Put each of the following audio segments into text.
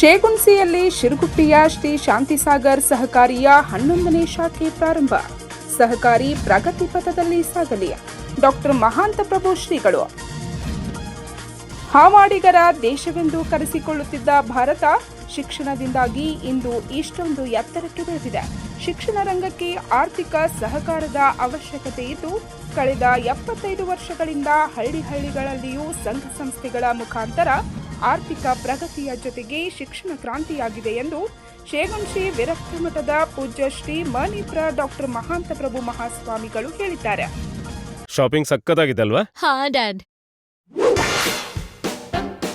ಶೇಗುನ್ಸಿಯಲ್ಲಿ ಶಿರುಗುಟ್ಟಿಯ ಶ್ರೀ ಶಾಂತಿಸಾಗರ್ ಸಹಕಾರಿಯ ಹನ್ನೊಂದನೇ ಶಾಖೆ ಪ್ರಾರಂಭ. ಸಹಕಾರಿ ಪ್ರಗತಿ ಪಥದಲ್ಲಿ ಸಾಗಲಿ. ಡಾಕ್ಟರ್ ಮಹಾಂತ ಪ್ರಭು ಶ್ರೀಗಳು. ಹಾವಾಡಿಗರ ದೇಶವೆಂದು ಕರೆಸಿಕೊಳ್ಳುತ್ತಿದ್ದ ಭಾರತ ಶಿಕ್ಷಣದಿಂದಾಗಿ ಇಂದು ಇಷ್ಟೊಂದು ಎತ್ತರಕ್ಕೆ ಬೆಳೆದಿದೆ. ಶಿಕ್ಷಣ ರಂಗಕ್ಕೆ ಆರ್ಥಿಕ ಸಹಕಾರದ ಅವಶ್ಯಕತೆ ಇದ್ದು ಕಳೆದ ಎಪ್ಪತ್ತೈದು ವರ್ಷಗಳಿಂದ ಹಳ್ಳಿ ಹಳ್ಳಿಗಳಲ್ಲಿಯೂ ಸಂಘ ಸಂಸ್ಥೆಗಳ ಮುಖಾಂತರ ಆರ್ಥಿಕ ಪ್ರಗತಿಯ ಜೊತೆಗೆ ಶಿಕ್ಷಣ ಕ್ರಾಂತಿಯಾಗಿದೆ ಎಂದು ಶೇಗುಂಶಿ ವಿರಕ್ತ ಮಠದ ಪೂಜ್ಯ ಶ್ರೀ ಮಣಿಪ್ರ ಡಾಕ್ಟರ್ ಮಹಾಂತ ಪ್ರಭು ಮಹಾಸ್ವಾಮಿಗಳು ಹೇಳಿದ್ದಾರೆ. ಶಾಪಿಂಗ್ ಸಖತ್ತಾಗಿದೆ ಅಲ್ವಾ ಹಾ ಡ್ಯಾಡ್.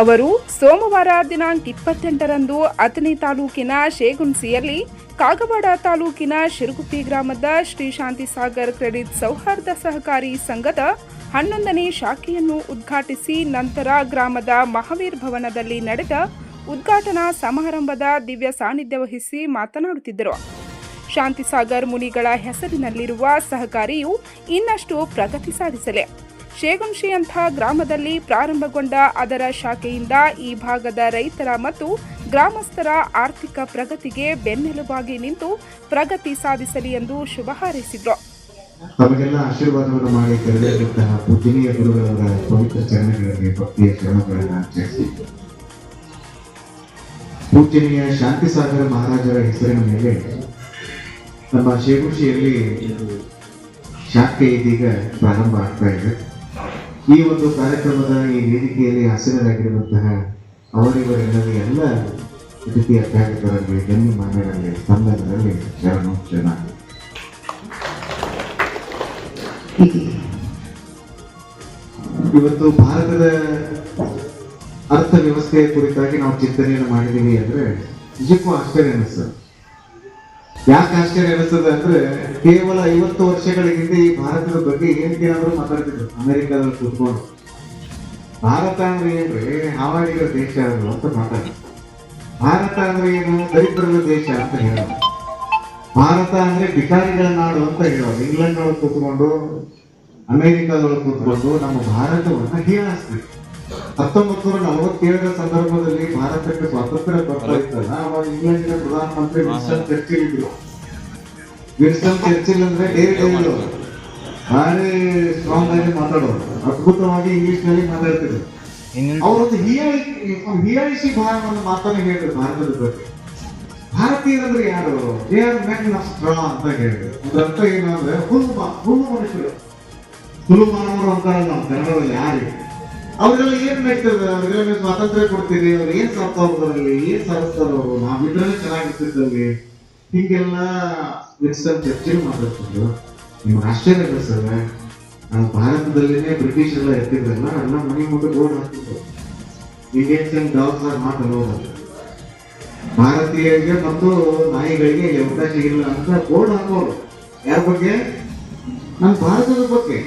ಅವರು ಸೋಮವಾರ ದಿನಾಂಕ ಇಪ್ಪತ್ತೆಂಟರಂದು ಅಥಣಿ ತಾಲೂಕಿನ ಶೇಗುಣಸಿಯಲ್ಲಿ ಕಾಗವಾಡ ತಾಲೂಕಿನ ಶಿರುಗುಪ್ಪಿ ಗ್ರಾಮದ ಶ್ರೀ ಶಾಂತಿ ಸಾಗರ್ ಕ್ರೆಡಿಟ್ ಸೌಹಾರ್ದ ಸಹಕಾರಿ ಸಂಘದ ಹನ್ನೊಂದನೇ ಶಾಖೆಯನ್ನು ಉದ್ಘಾಟಿಸಿ ನಂತರ ಗ್ರಾಮದ ಮಹಾವೀರ್ ಭವನದಲ್ಲಿ ನಡೆದ ಉದ್ಘಾಟನಾ ಸಮಾರಂಭದ ದಿವ್ಯ ಸಾನ್ನಿಧ್ಯ ವಹಿಸಿ ಮಾತನಾಡುತ್ತಿದ್ದರು. ಶಾಂತಿಸಾಗರ್ ಮುನಿಗಳ ಹೆಸರಿನಲ್ಲಿರುವ ಸಹಕಾರಿಯು ಇನ್ನಷ್ಟು ಪ್ರಗತಿ ಸಾಧಿಸಲಿ. ಶೇಗುಂಶಿಯಂಥ ಗ್ರಾಮದಲ್ಲಿ ಪ್ರಾರಂಭಗೊಂಡ ಅದರ ಶಾಖೆಯಿಂದ ಈ ಭಾಗದ ರೈತರ ಮತ್ತು ಗ್ರಾಮಸ್ಥರ ಆರ್ಥಿಕ ಪ್ರಗತಿಗೆ ಬೆನ್ನೆಲುಬಾಗಿ ನಿಂತು ಪ್ರಗತಿ ಸಾಧಿಸಲಿ ಎಂದು ಶುಭ ಹಾರೈಸಿದರು. ತಮಗೆಲ್ಲ ಆಶೀರ್ವಾದವನ್ನು ಮಾಡಿ ಕರೆದಿರುವಂತಹ ಪೂಜನೀಯ ಗುರುಗಳವರ ಪವಿತ್ರ ಚರಣಗಳಿಗೆ ಭಕ್ತಿಯ ಶರಣಗಳನ್ನು ಆಚರಿಸಿ ಪೂಜನೀಯ ಶಾಂತಿಸಾಗರ ಮಹಾರಾಜರ ಹೆಸರಿನ ಮೇಲೆ ನಮ್ಮ ಶೇಗುಷಿಯಲ್ಲಿ ಶಾಖೆ ಇದೀಗ ಪ್ರಾರಂಭ ಆಗ್ತಾ ಇದೆ. ಈ ಒಂದು ಕಾರ್ಯಕ್ರಮದ ಈ ವೇದಿಕೆಯಲ್ಲಿ ಹಸಿರಾಗಿರುವಂತಹ ಅವರಿವರೆಲ್ಲರೂ ಎಲ್ಲ ಅತಿಥಿ ಕಾರ್ಯಕರಲ್ಲಿ ಗಣ್ಯ ಮಾನ್ಯರಲ್ಲಿ ಶರಣು ಜನ ಇವತ್ತು ಭಾರತದ ಅರ್ಥವ್ಯವಸ್ಥೆಯ ಕುರಿತಾಗಿ ನಾವು ಚಿಂತನೆಯನ್ನು ಮಾಡಿದ್ದೀವಿ ಅಂದ್ರೆ, ನಿಜಕ್ಕೂ ಆಶ್ಚರ್ಯ ಅನಿಸ್ತದೆ ಯಾಕೆ ಆಶ್ಚರ್ಯ ಅನಿಸ್ತದೆ ಅಂದ್ರೆ ಕೇವಲ ಐವತ್ತು ವರ್ಷಗಳ ಹಿಂದೆ ಈ ಭಾರತದ ಬಗ್ಗೆ ಏನಾದ್ರೂ ಮಾತಾಡ್ತಿದ್ರು. ಅಮೆರಿಕದಲ್ಲಿ ಕೂತ್ಕೊಂಡು. ಭಾರತ ಅಂದ್ರೆ ಏನ್ರಿ? ಹಾವಾಡಿಗರ ದೇಶ ಅಂತ ಮಾತಾಡ ಭಾರತ ಅಂದ್ರೆ ಏನು? ದರಿದ್ರದ ದೇಶ ಅಂತ ಹೇಳೋದು. ಭಾರತ ಅಂದ್ರೆ ಬಿಕಾರಿಗಳ ನಾಡು ಅಂತ ಹೇಳೋದು. ಇಂಗ್ಲೆಂಡ್ ಒಳಗೆ ಕೂತ್ಕೊಂಡು, ಅಮೆರಿಕದೊಳಗೆ ಕೂತ್ಕೊಂಡು ನಮ್ಮ ಭಾರತವನ್ನ ಹೀಯಾಳಿಸ್ತೀವಿ ಹತ್ತೊಂಬತ್ತು ನೂರ ನಲವತ್ತೇಳರ ಸಂದರ್ಭದಲ್ಲಿ ಭಾರತಕ್ಕೆ ಸ್ವಾತಂತ್ರ್ಯ ಬರ್ತಾ ಇತ್ತಲ್ಲ ಅವಾಗ ಇಂಗ್ಲೆಂಡಿನ ಪ್ರಧಾನಮಂತ್ರಿ ವಿನ್ಸ್ಟನ್ ಚರ್ಚಿಲ್ ಇದ್ರು. ವಿನ್ಸ್ಟನ್ ಚರ್ಚಿಲ್ ಅಂದ್ರೆ ಡೇವಿಡ್ ಭಾರಿ ಸ್ಟ್ರಾಂಗ್ ಆಗಿ ಮಾತಾಡೋರು. ಅದ್ಭುತವಾಗಿ ಇಂಗ್ಲಿಷ್ನಲ್ಲಿ ಮಾತಾಡ್ತಿದ್ರು ಅವರೊಂದು ಹಿಯಾಯಿಸಿ ಭಾವವನ್ನು ಮಾತನ್ನು ಹೇಳಿದ್ರು ಭಾರತದ ಬಗ್ಗೆ. ಭಾರತೀಯರಂದ್ರೆ ಯಾರು they are men of straw ಅಂತ ಹೇಳಿದ್ರು. ಅರ್ಥ ಏನು ಅಂದ್ರೆ ಹುಲ್ಲು ಮಾ- ಹುಲ್ಲು ಮನುಷ್ಯರು. ಹುಲ್ಲು ಮಾನವರು ಅಂತಾರಲ್ಲ ನಮ್ಮ ಕನ್ನಡದಲ್ಲಿ ಯಾರು? ಅವ್ರಿಗೆಲ್ಲ ಏನ್ ಹೇಳ್ತಿದ್ದಾರೆ ಅವ್ರಿಗೆ ಸ್ವಾತಂತ್ರ್ಯ ಕೊಡ್ತೀರಿ, ಅವ್ರು ಏನ್ ಸಾರ್ಥವ್ರದಲ್ಲಿ ಏನ್ ಸರಸ್ತಾರ ಅವರು, ನಾವ್ ಇದ್ರಲ್ಲಿ ಚೆನ್ನಾಗಿರ್ತಿದ್ದಲ್ಲಿ ಹೀಗೆಲ್ಲ ವಿನ್ಸ್ಟನ್ ಚರ್ಚೆ ಮಾತಾಡ್ತಿದ್ರು ನಿಮ್ಗೆ ಆಶ್ಚರ್ಯ ಅನಿಸ್ತದೆ ನಾವು ಭಾರತದಲ್ಲಿನೇ ಬ್ರಿಟಿಷ್ ಎಲ್ಲ ಎತ್ತಿದ್ರಲ್ಲ, ಎಲ್ಲ ಮನೆ ಮುಂದೆ ಬೋರ್ಡ್ ಹಾಕ್ತಿದ್ರು. Indians and dogs are not ಭಾರತೀಯರಿಗೆ ಮತ್ತು ನಾಯಿಗಳಿಗೆ ಅವಕಾಶ ಇಲ್ಲ ಅಂತ ಬೋರ್ಡ್ ಹಾಕೋರು. ಯಾರ ಬಗ್ಗೆ? ನಮ್ಮ ಭಾರತದ ಬಗ್ಗೆ.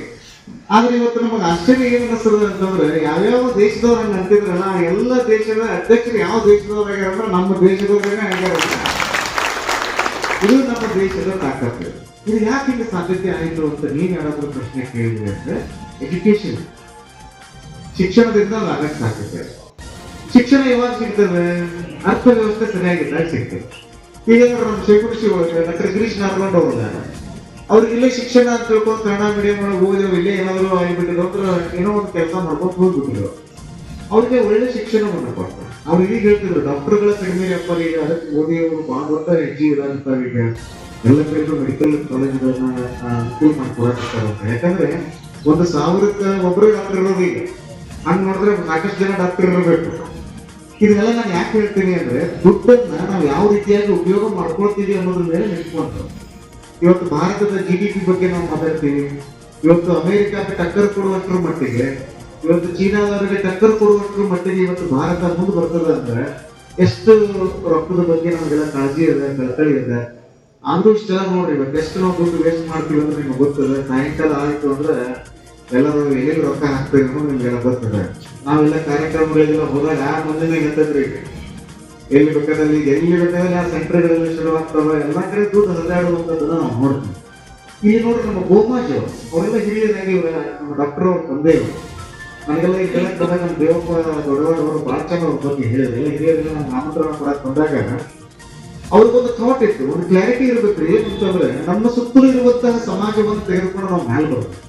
ಆದ್ರೆ ಇವತ್ತು ನಮಗೆ ಆಶ್ಚರ್ಯ ಏನ್ ಅನಿಸ್ತದೆ ಅಂತಂದ್ರೆ ಯಾವ್ಯಾವ ದೇಶದವ್ರು ಹಂಗ ಅಂತಿದ್ರಲ್ಲ, ಎಲ್ಲ ದೇಶದ ಅಧ್ಯಕ್ಷರು ಯಾವ ದೇಶದವ್ರು ಅಂದ್ರೆ ನಮ್ಮ ದೇಶದವ್ರೇ ಆಗ್ಯಾರ. ಇದು ನಮ್ಮ ದೇಶದ ತಾಕತ್ತು. ಇದು ಯಾಕೆ ಹಿಂಗೆ ಸಾಧ್ಯತೆ ಆಯಿತು ಅಂತ ನೀನ್ ಯಾರಾದ್ರೂ ಪ್ರಶ್ನೆ ಕೇಳಿದ್ರೆ ಅಂದ್ರೆ ಎಜುಕೇಶನ್ ಶಿಕ್ಷಣದಿಂದ ಅದು ಆಗಕ್ಕೆ ಸಾಧ್ಯತೆ. ಶಿಕ್ಷಣ ಯಾವಾಗ ಸಿಗ್ತದೆ? ಅರ್ಥವ್ಯವಸ್ಥೆ ಸರಿಯಾಗಿದ್ದಾಗ ಸಿಗ್ತದೆ. ಈಗ ನಮ್ಮ ಶೇಖರ್ ಶಿವ ಡಾಕ್ಟರ್ ಗಿರೀಶ್ ನಾರ್ಗೊಂಡ್ ಅವ್ರಲ್ಲ ಅವ್ರಿಗೆ ಇಲ್ಲೇ ಶಿಕ್ಷಣ ಅಂತ ತಿಳ್ಕೊಂಡು ಕನ್ನಡ ಮೀಡಿಯಂ ಒಳಗೆ ಹೋಗಿದ್ರು ಇಲ್ಲೇ ಏನಾದ್ರು ಆಗಿಬಿಟ್ಟಿದ್ರು ಅಂದ್ರೆ ಏನೋ ಒಂದು ಕೆಲಸ ಮಾಡ್ಕೊಂಡು ಹೋಗ್ಬಿಟ್ಟಿದ್ರು. ಅವ್ರಿಗೆ ಒಳ್ಳೆ ಶಿಕ್ಷಣವನ್ನು ಕೊಡ್ತಾರೆ. ಅವ್ರು ಈಗ ಹೇಳ್ತಿದ್ರು, ಡಾಕ್ಟರ್ಗಳ ಕಡಿಮೆ ಅಪ್ಪ ಈಗ ಅದಕ್ಕೆ ಮೋದಿ ಅವರು ದೊಡ್ಡ ಹೆಜ್ಜೆ ಇರಂತ ಈಗ ಎಲ್ಲ ಕಡೆಗೂ ಮೆಡಿಕಲ್ ಕಾಲೇಜ್ಗಳನ್ನ ಅನುಕೂಲ ಮಾಡ್ಕೊಡಕ್ಕಾಗ್ತಾರೆ ಅಂತ ಯಾಕಂದ್ರೆ ಒಂದು ಸಾವಿರಕ್ಕೆ ಒಬ್ಬರೇ ಡಾಕ್ಟರ್ ಇರೋದು ಈಗ. ಹಂಗ್ ನೋಡಿದ್ರೆ ಸಾಕಷ್ಟು ಜನ ಡಾಕ್ಟರ್ ಇರಬೇಕು. ಇದನ್ನೆಲ್ಲ ನಾನು ಯಾಕೆ ಹೇಳ್ತೀನಿ ಅಂದ್ರೆ ದುಡ್ಡನ್ನ ನಾವು ಯಾವ ರೀತಿಯಾಗಿ ಉಪಯೋಗ ಮಾಡ್ಕೊಳ್ತೀವಿ ಅನ್ನೋದ್ರ ಮೇಲೆ ನಿಂತ್ಕೊಂಡು ಇವತ್ತು ಭಾರತದ ಜಿ ಡಿ ಪಿ ಬಗ್ಗೆ ನಾವು ಮಾತಾಡ್ತೀವಿ. ಇವತ್ತು ಅಮೆರಿಕಕ್ಕೆ ಟಕ್ಕರ್ ಕೊಡುವಷ್ಟರ ಮಟ್ಟಿಗೆ, ಇವತ್ತು ಚೀನಾದವರಿಗೆ ಟಕ್ಕರ್ ಕೊಡುವಷ್ಟರ ಮಟ್ಟಿಗೆ ಇವತ್ತು ಭಾರತ ಮುಂದೆ ಬರ್ತದೆ ಅಂದ್ರೆ ಎಷ್ಟು ರೊಕ್ಕದ ಬಗ್ಗೆ ನಮಗೆಲ್ಲ ಕಾಳಜಿ ಇದೆ ಕಳಕಳಿ ಇದೆ. ಆದ್ರೂ ಇಷ್ಟೆಲ್ಲ ನೋಡ್ರಿ, ಇವತ್ತು ಎಷ್ಟು ನಾವು ದುಡ್ಡು ವೇಸ್ಟ್ ಮಾಡ್ತೀವಿ ಅಂದ್ರೆ ನಿಮ್ಗೆ ಗೊತ್ತದೆ. ಸಾಯಂಕಾಲ ಆಯಿತು ಅಂದ್ರೆ ಎಲ್ಲರೂ ಹೇಗೆ ರೊಕ್ಕ ಹಾಕ್ಬೇಕು ನಿಮ್ಗೆಲ್ಲ ಗೊತ್ತದೆ. ನಾವೆಲ್ಲ ಕಾರ್ಯಕ್ರಮಗಳಿಗೆಲ್ಲ ಹೋದಾಗ ಮುಂದಿನ ಗೊತ್ತದ್ರಿ ಎಲ್ಲಿ ಬೇಕಾದಲ್ಲಿ ಎಲ್ಲಿ ಬೇಕಾದಲ್ಲಿ ಆ ಸೆಂಟರ್ಗಳಲ್ಲಿ ಶುರುವಾಗ್ತವೆ ಎಲ್ಲ ಕಡೆ ದುಡ್ಡು ಹರಿದಾಡುವಂಥದ್ದನ್ನ ನಾವು ನೋಡ್ತೀವಿ. ಇಲ್ಲಿ ನೋಡ್ರಿ ನಮ್ಮ ಗೋಮಾಜ್ ಅವರೆಲ್ಲ ಹಿರಿಯರಾಗಿ ನಮ್ಮ ಡಾಕ್ಟರ್ ಅವ್ರ ತಂದೆ. ನನಗೆಲ್ಲ ಈ ಕೆಲಸ ಬಂದಾಗ ನಮ್ಮ ದೇವಪ್ಪ ಭಾಳ ಚೆನ್ನಾಗಿ ಅವ್ರ ಬಗ್ಗೆ ಹೇಳಿದ್ರು. ಎಲ್ಲ ಹಿರಿಯರಿಗೆ ನಾನು ಆಮಂತ್ರಣ ಕೊಡಕ್ಕೆ ಬಂದಾಗ ಅವ್ರಿಗೊಂದು ಥಾಟ್ ಇತ್ತು. ಒಂದು ಕ್ಲಾರಿಟಿ ಇರ್ಬೇಕ್ರಿ ಏನಂತಂದ್ರೆ ನಮ್ಮ ಸುತ್ತಲೂ ಇರುವಂತಹ ಸಮಾಜವನ್ನು ತೆಗೆದುಕೊಂಡು ನಾವು ಮ್ಯಾಲ ಬರ್ಬೇಕು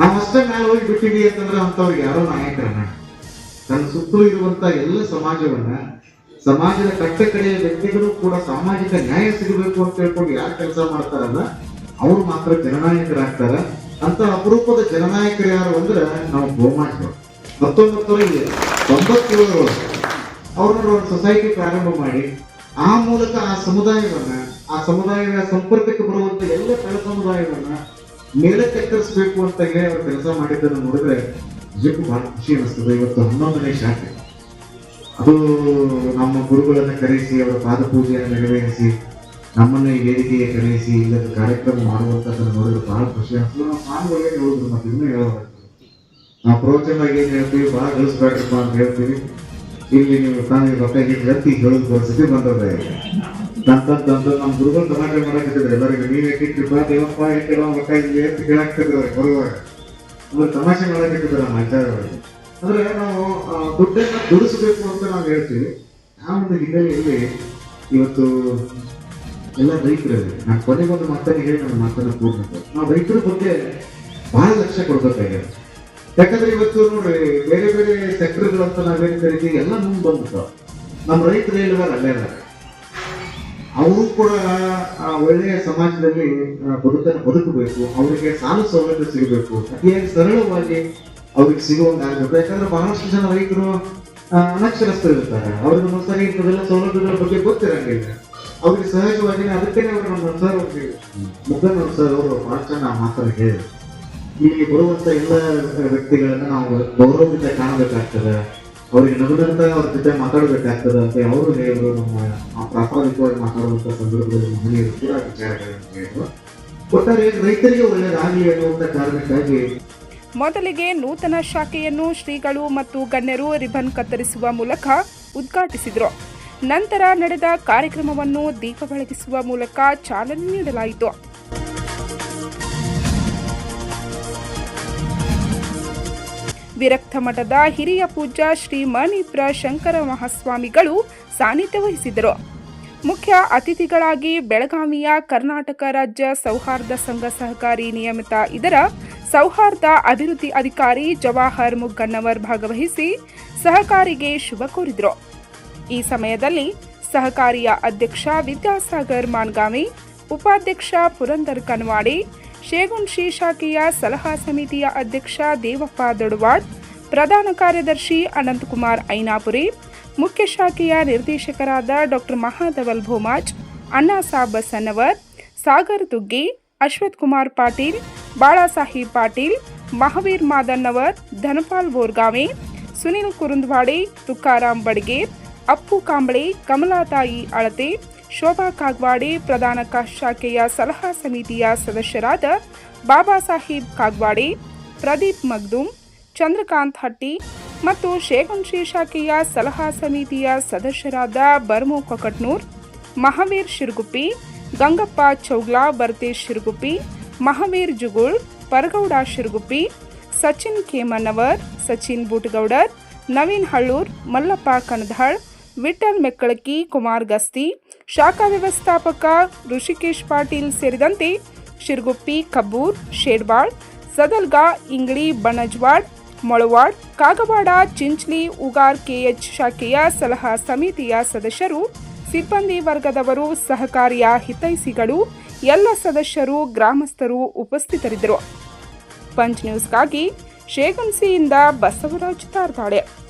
ನಾವು ಅಷ್ಟೇ ಮ್ಯಾಲ್ ಹೋಗಿ ಬಿಟ್ಟಿವಿ ಅಂತಂದ್ರೆ ಅಂತವ್ರಿಗೆ ಯಾರೋ ನಾಯಕರನ್ನ. ತನ್ನ ಸುತ್ತಲೂ ಇರುವಂತಹ ಎಲ್ಲ ಸಮಾಜವನ್ನ ಸಮಾಜದ ಕಟ್ಟ ಕಡೆಯ ವ್ಯಕ್ತಿಗಳು ಕೂಡ ಸಾಮಾಜಿಕ ನ್ಯಾಯ ಸಿಗಬೇಕು ಅಂತ ಹೇಳ್ಕೊಂಡು ಯಾರು ಕೆಲಸ ಮಾಡ್ತಾರಲ್ಲ, ಅವ್ರು ಮಾತ್ರ ಜನನಾಯಕರಾಗ್ತಾರ. ಅಂತ ಅಪರೂಪದ ಜನನಾಯಕರು ಯಾರು ಅಂದ್ರೆ ನಾವು ಗೋಮಾಟರು ಹತ್ತೊಂಬತ್ತರ ನೂರ ತೊಂಬತ್ತೇಳು ಅವ್ರನ್ನ ಒಂದು ಸೊಸೈಟಿ ಪ್ರಾರಂಭ ಮಾಡಿ, ಆ ಮೂಲಕ ಆ ಸಮುದಾಯವನ್ನ, ಆ ಸಮುದಾಯದ ಸಂಪರ್ಕಕ್ಕೆ ಬರುವಂತ ಎಲ್ಲ ತಳ ಸಮುದಾಯವನ್ನ ಮೇಲೆ ಎತ್ತರಿಸಬೇಕು ಅಂತ ಹೇಳಿ ಅವ್ರು ಕೆಲಸ ಮಾಡಿದ್ದನ್ನು ನೋಡಿದ್ರೆ, ನಿಜಕ್ಕೂ ಬಹಳ ಖುಷಿ ಅನಿಸ್ತದೆ ಇವತ್ತು ಹನ್ನೊಂದನೇ ಶಾಖೆ. ಅದು ನಮ್ಮ ಗುರುಗಳನ್ನ ಕರೆಸಿ, ಅವರ ಪಾದಪೂಜೆಯನ್ನು ನೆರವೇರಿಸಿ, ನಮ್ಮನ್ನು ಈ ವೇದಿಕೆಗೆ ಕರೆಸಿ, ಇಲ್ಲದ ಕಾರ್ಯಕ್ರಮ ಮಾಡುವಂಥದ್ದನ್ನು ನೋಡಿದ್ರೆ ಬಹಳ ಖುಷಿ ಅಂತ ನಾವು ಸ್ವಾಮಿಗಳೇ ಹೇಳಿದ್ರು ಮತ್ತೆ ಇನ್ನೂ ಹೇಳೋದಾಗ್ತದೆ ನಾವು ಪ್ರೋಚನವಾಗಿ ಏನು ಹೇಳ್ತೀವಿ, ಬಹಳ ಗಳಿಸ್ಬೇಕಪ್ಪ ಅಂತ ಹೇಳ್ತೀವಿ. ಇಲ್ಲಿ ನೀವು ತಾನೇ ರೊಕ್ಕ ಗಿಟ್ಟು ಹೇಳೋದು ಪರಿಸ್ಥಿತಿ ಬಂದದ ಈಗ. ತಂತಂತ ನಮ್ಮ ಗುರುಗಳು ತಮಾಷೆ ಮಾಡಕ್ಕಿದ್ರು ಎಲ್ಲರಿಗೂ ನೀವ್ ಬಾ ದೇವಪ್ಪ ರೊಕ್ಕ ಇಲ್ಲಿ ಎತ್ತಿ ಕೇಳಾಕ್ತಿದ್ರು ಅವ್ರಿಗೆ ಬರುವಾಗ ಅಂದ್ರೆ ತಮಾಷೆ ಮಾಡಕ್ಕಿದ್ರು ನಮ್ಮ ಆಚಾರ್ಯಗಳಿಗೆ ಅಂದ್ರೆ ನಾವು ದುಡ್ಡನ್ನ ದುಡಿಸ್ಬೇಕು ಅಂತ ನಾವು ಹೇಳ್ತೀವಿ. ಆ ಒಂದು ಹಿನ್ನೆಲೆಯಲ್ಲಿ ಇವತ್ತು ಎಲ್ಲ ರೈತರಲ್ಲಿ, ನಾನು ಕೊನೆಗೊಂದು ಮಾತನ್ನು ಹೇಳಿ ನಾನು ಮಾತನ್ನು ಪೂರ್ಣ ನಾವು ರೈತರ ಬಗ್ಗೆ ಬಹಳ ಲಕ್ಷ್ಯ ಕೊಡ್ಬೇಕಾಗಿದೆ ಯಾಕಂದ್ರೆ ಇವತ್ತು ನೋಡಿ, ಬೇರೆ ಬೇರೆ ಸೆಕ್ಟರ್ಗಳಂತ ನಾವೇನು ಕರಿತೀವಿ ಎಲ್ಲ ಮುಂದೆ ಬಂದ್ಬಿಟ್ಟು ನಮ್ಮ ರೈತರು ಎಲ್ಲ ಅಲ್ಲೇ ಅವರು ಕೂಡ ಒಳ್ಳೆಯ ಸಮಾಜದಲ್ಲಿ ಬದುಕನ್ನು ಬದುಕಬೇಕು, ಅವರಿಗೆ ಸಾಲ ಸೌಲಭ್ಯ ಸಿಗಬೇಕು, ಅತಿಯಾಗಿ ಸರಳವಾಗಿ ಅವ್ರಿಗೆ ಸಿಗುವಂಗಾಗಬೇಕು ಯಾಕಂದ್ರೆ ಬಹಳಷ್ಟು ಜನ ರೈತರು ಅನಕ್ಷರಸ್ಥರಿರ್ತಾರೆ ಅವ್ರಿಗೆ ಮನಸ್ಸಾಗಿ ಇಂಥದೆಲ್ಲ ಸೌಲಭ್ಯಗಳ ಬಗ್ಗೆ ಗೊತ್ತಿರಂಗಿಲ್ಲ. ಅವ್ರಿಗೆ ಸಹಜವಾಗಿ ಅದಕ್ಕೆ ಅವರು ನಮ್ಮ ಸರ್ ಮುದ್ದನ್ ಸರ್ ಅವರು ಬಹಳ ಚೆನ್ನಾಗಿ ಮಾತ್ರ ಹೇಳಿದ್ರು. ಇಲ್ಲಿ ಬರುವಂತ ಎಲ್ಲ ವ್ಯಕ್ತಿಗಳನ್ನ ನಾವು ಗೌರವದಿಂದ ಕಾಣಬೇಕಾಗ್ತದೆ. ಅವ್ರಿಗೆ ನಗದಂತ ಅವ್ರ ಜೊತೆ ಮಾತಾಡಬೇಕಾಗ್ತದೆ ಅಂತ ಅವರು ಹೇಳಿದ್ರು. ನಮ್ಮ ಆ ಪ್ರಾಸ್ತಾವಿಕವಾಗಿ ಮಾತಾಡುವಂತ ಸಂದರ್ಭದಲ್ಲಿ ಮಹಿಳೆಯರು ಕೂಡ ವಿಚಾರಗಳನ್ನು ಹೇಳಿದ್ರು. ಒಟ್ಟಾರೆ ರೈತರಿಗೆ ಒಳ್ಳೆಯದಾಗಲಿ ಅನ್ನುವಂಥ ಕಾರಣಕ್ಕಾಗಿ ಮೊದಲಿಗೆ ನೂತನ ಶಾಖೆಯನ್ನು ಶ್ರೀಗಳು ಮತ್ತು ಗಣ್ಯರು ರಿಬನ್ ಕತ್ತರಿಸುವ ಮೂಲಕ ಉದ್ಘಾಟಿಸಿದರು. ನಂತರ ನಡೆದ ಕಾರ್ಯಕ್ರಮವನ್ನು ದೀಪ ಬೆಳಗಿಸುವ ಮೂಲಕ ಚಾಲನೆ ನೀಡಲಾಯಿತು. ವಿರಕ್ತ ಮಠದ ಹಿರಿಯ ಪೂಜ್ಯ ಶ್ರೀ ಮಣಿಪ್ರ ಶಂಕರ ಮಹಾಸ್ವಾಮಿಗಳು ಸಾನ್ನಿಧ್ಯ ವಹಿಸಿದರು. ಮುಖ್ಯ ಅತಿಥಿಗಳಾಗಿ ಬೆಳಗಾವಿಯ ಕರ್ನಾಟಕ ರಾಜ್ಯ ಸೌಹಾರ್ದ ಸಂಘ ಸಹಕಾರಿ ನಿಯಮಿತ ಇದರ ಸೌಹಾರ್ದ ಅಭಿವೃದ್ಧಿ ಅಧಿಕಾರಿ ಜವಾಹರ್ ಮುಗ್ಗನ್ನವರ್ ಭಾಗವಹಿಸಿ ಸಹಕಾರಿಗೆ ಶುಭ ಕೋರಿದರು. ಈ ಸಮಯದಲ್ಲಿ ಸಹಕಾರಿಯ ಅಧ್ಯಕ್ಷ ವಿದ್ಯಾಸಾಗರ್ ಮಾನ್ಗಾಮಿ ಉಪಾಧ್ಯಕ್ಷ ಪುರಂದರ್ ಕನ್ವಾಡಿ ಶೇಗುಂಶಿ ಶಾಖೆಯ ಸಲಹಾ ಸಮಿತಿಯ ಅಧ್ಯಕ್ಷ ದೇವಪ್ಪ ದೊಡವಾಡ್ ಪ್ರಧಾನ ಕಾರ್ಯದರ್ಶಿ ಅನಂತಕುಮಾರ್ ಐನಾಪುರಿ, ಮುಖ್ಯ ಶಾಖೆಯ ನಿರ್ದೇಶಕರಾದ ಡಾಕ್ಟರ್ ಮಹಾಧವಲ್ ಭೋಮಾಜ್ ಅಣ್ಣಾಸಾಬ್ ಬಸನ್ನವರ್, ಸಾಗರ್ ದುಗ್ಗಿ ಅಶ್ವಥ್ ಕುಮಾರ್ ಪಾಟೀಲ್ ಬಾಳಾಸಾಹೇಬ್ ಪಾಟೀಲ್, ಮಹಾವೀರ್ ಮಾದನ್ನವರ್, ಧನಪಾಲ್ ಬೋರ್ಗಾವೆ, ಸುನಿಲ್ ಕುರುಂದ್ವಾಡೆ ತುಕಾರಾಮ್ ಬಡ್ಗೇರ್ ಅಪ್ಪು ಕಾಂಬಳೆ, ಕಮಲಾತಾಯಿ ಅಳತೆ, ಶೋಭಾ ಕಾಗ್ವಾಡೆ, ಪ್ರಧಾನ ಶಾಖೆಯ ಸಲಹಾ ಸಮಿತಿಯ ಸದಸ್ಯರಾದ ಬಾಬಾ ಸಾಹೇಬ್ ಕಾಗ್ವಾಡೆ, ಪ್ರದೀಪ್ ಮಗ್ದುಮ್, ಚಂದ್ರಕಾಂತ್ ಹಟ್ಟಿ ಮತ್ತು ಶೇಗುಂಶಿ ಶಾಖೆಯ ಸಲಹಾ ಸಮಿತಿಯ ಸದಸ್ಯರಾದ ಬರ್ಮು ಕೊಕಟ್ನೂರ್, ಮಹಾವೀರ್ ಶಿರ್ಗುಪ್ಪಿ, ಗಂಗಪ್ಪ ಚೌಗ್ಲಾ, ಬರ್ತೇಶ್ ಶಿರ್ಗುಪ್ಪಿ ಮಹಾವೀರ್ ಜುಗುಳ್, ಪರಗೌಡ ಶಿರುಗುಪ್ಪಿ, ಸಚಿನ್ ಖೇಮನ್ನವರ್ ಸಚಿನ್ ಬೂಟಗೌಡರ್, ನವೀನ್ ಹಳ್ಳೂರ್ ಮಲ್ಲಪ್ಪ ಕನಧಾಳ್ ವಿಠಲ್ ಮೆಕ್ಕಳಕಿ ಕುಮಾರ್ ಗಸ್ತಿ, ಶಾಖಾ ವ್ಯವಸ್ಥಾಪಕ ಋಷಿಕೇಶ್ ಪಾಟೀಲ್ ಸೇರಿದಂತೆ ಶಿರುಗುಪ್ಪಿ, ಕಬ್ಬೂರ್ ಶೇಡ್ಬಾಳ್ ಸದಲ್ಗಾ ಇಂಗ್ಳಿ ಬಣಜ್ವಾಡ್ ಮೊಳವಾಡ್ ಕಾಗವಾಡ, ಚಿಂಚ್ಲಿ, ಉಗಾರ್, ಕೆಎಚ್ ಶಾಖೆಯ ಸಲಹಾ ಸಮಿತಿಯ ಸದಸ್ಯರು, ಸಿಬ್ಬಂದಿ ವರ್ಗದವರು, ಸಹಕಾರಿಯ ಹಿತೈಷಿಗಳು ಎಲ್ಲ ಸದಸ್ಯರು ಗ್ರಾಮಸ್ಥರು ಉಪಸ್ಥಿತರಿದ್ದರು. ಪಂಚ್ ನ್ಯೂಸ್ಗಾಗಿ ಶೇಗುನ್ಸಿಯಿಂದ ಬಸವರಾಜ್ ತಾರ್ದಾಳೆ.